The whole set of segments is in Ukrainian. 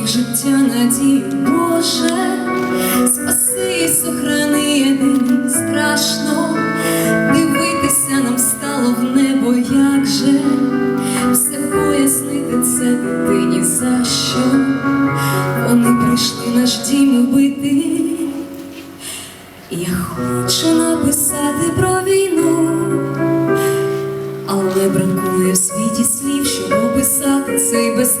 сміх життя надії, Боже, спаси і сохрани єдиний страшно, дивитися нам стало в небо, як же все пояснити це дитині за що? Вони прийшли наш дім убити. Я хочу написати про війну, але бракує в світі слів, щоб описати цей безкрайній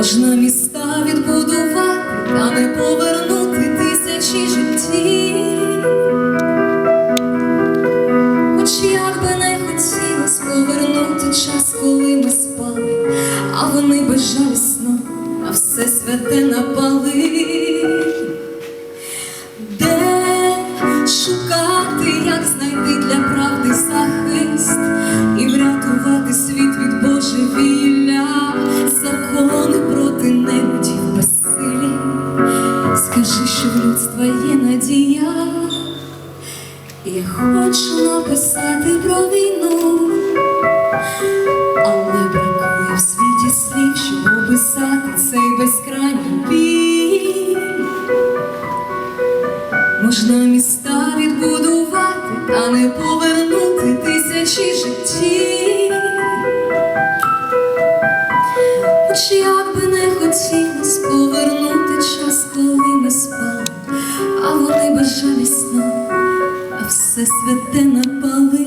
Можна міста відбудувати, та не повернути тисячі життів. Хоч як би не хотілось повернути час, коли ми спали, а вони безжалісно на все святе напали. Що в людства є надія. Я хочу написати про війну, але бракує в світі слів, щоб описати цей безкрайній біль. Можна міста відбудувати, а не повернути тисячі життів. Хоч як би не хотілось повернути безжалісно, а все святе напали.